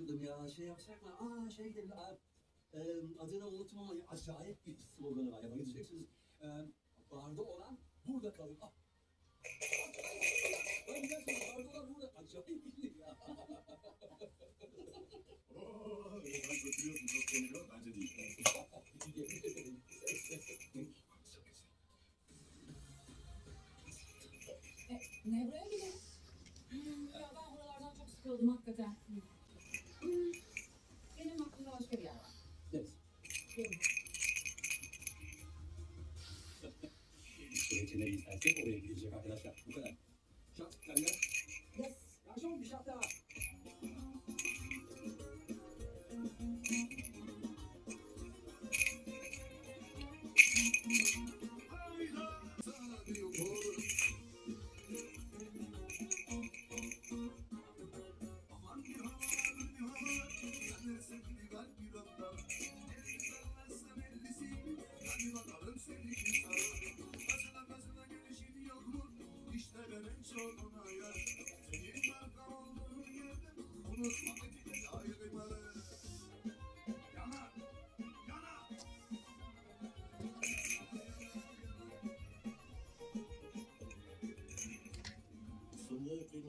sıkıldım ya. Şey yapsak mı? Aa şey gidelim. Adını unuttum ama acayip bir sloganı var. Ya gideceksiniz. E, barda olan burada kalır. Ah. Ben giderseniz barda olan burada. Acayip bir ya. Oo, sen götürüyorsun çok konuyu. Bence değil. Yemin ederim. Nevro'ya gidelim. Ya ben buralardan çok sıkıldım hakikaten. Benim aklımda başka bir yer var. Evet. Gelin. Sürecine istersek oraya gidecek arkadaşlar. Bu kadar. Şat, kariyer. Yes. Garson bir şat daha.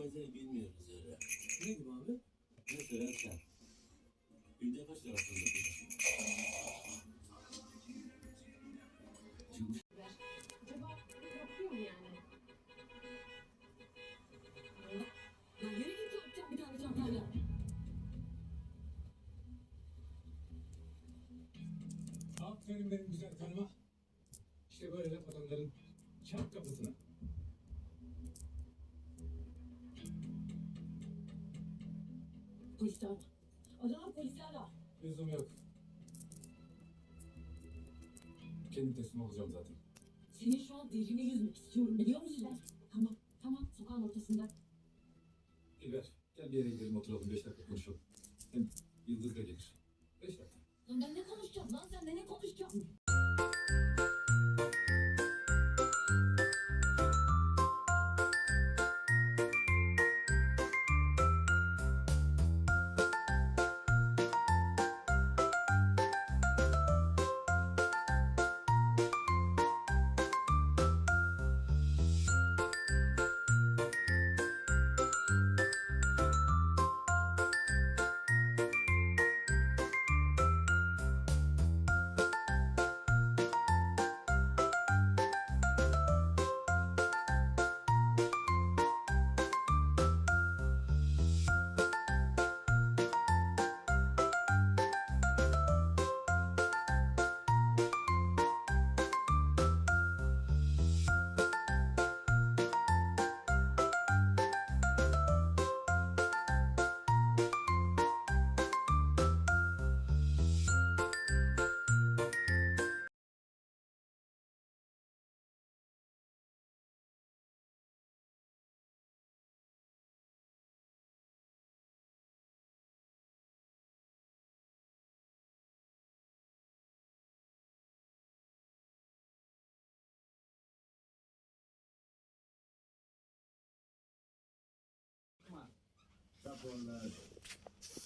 Kıymetini bilmiyoruz öyle. Ne gibi abi? Mesela sen. Günde kaç lira çantayla. Aferin benim güzel karıma. İşte böyle laf atanların çarp kapısına. Polisler var. Acaba polisler var. Lüzum yok. Kendim teslim olacağım zaten. Senin şu an derine yüzmek istiyorum biliyor musun?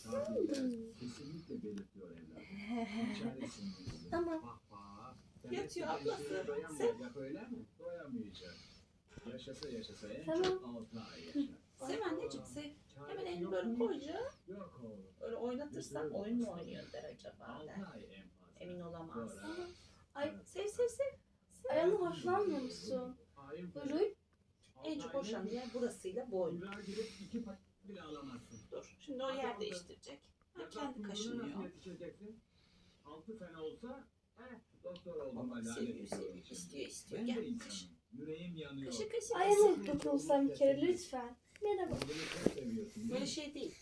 Tahliller kesinlikle belirtiyor evladım. İçerisinde. Tamam. Kahkaha. Yatıyor ablası. Doyamayacak öyle mi? Doyamayacak. Yaşasa yaşasa en çok Tamam. altı ay yaşar. Sev anneciğim sev. Hemen elini böyle koyacağım. Yok oğlum. Öyle oynatırsan oyun mu oynuyor der acaba der. ay. Emin olamaz. Sonra- Ay sev sev sev. Ayağını hoşlanmıyor musun? Buyurun. En çok hoşlanan yer burasıyla boyun. O yer değiştirecek. Ha, kendi kaşınıyor. Altı sene olsa eh, doktor hala. seviyor seviyor. İstiyor istiyor. Gel kaşı. Yüreğim yanıyor. Kaşı kaşı. Ayağını dokunsam bir kere lütfen. Merhaba. Böyle şey değil.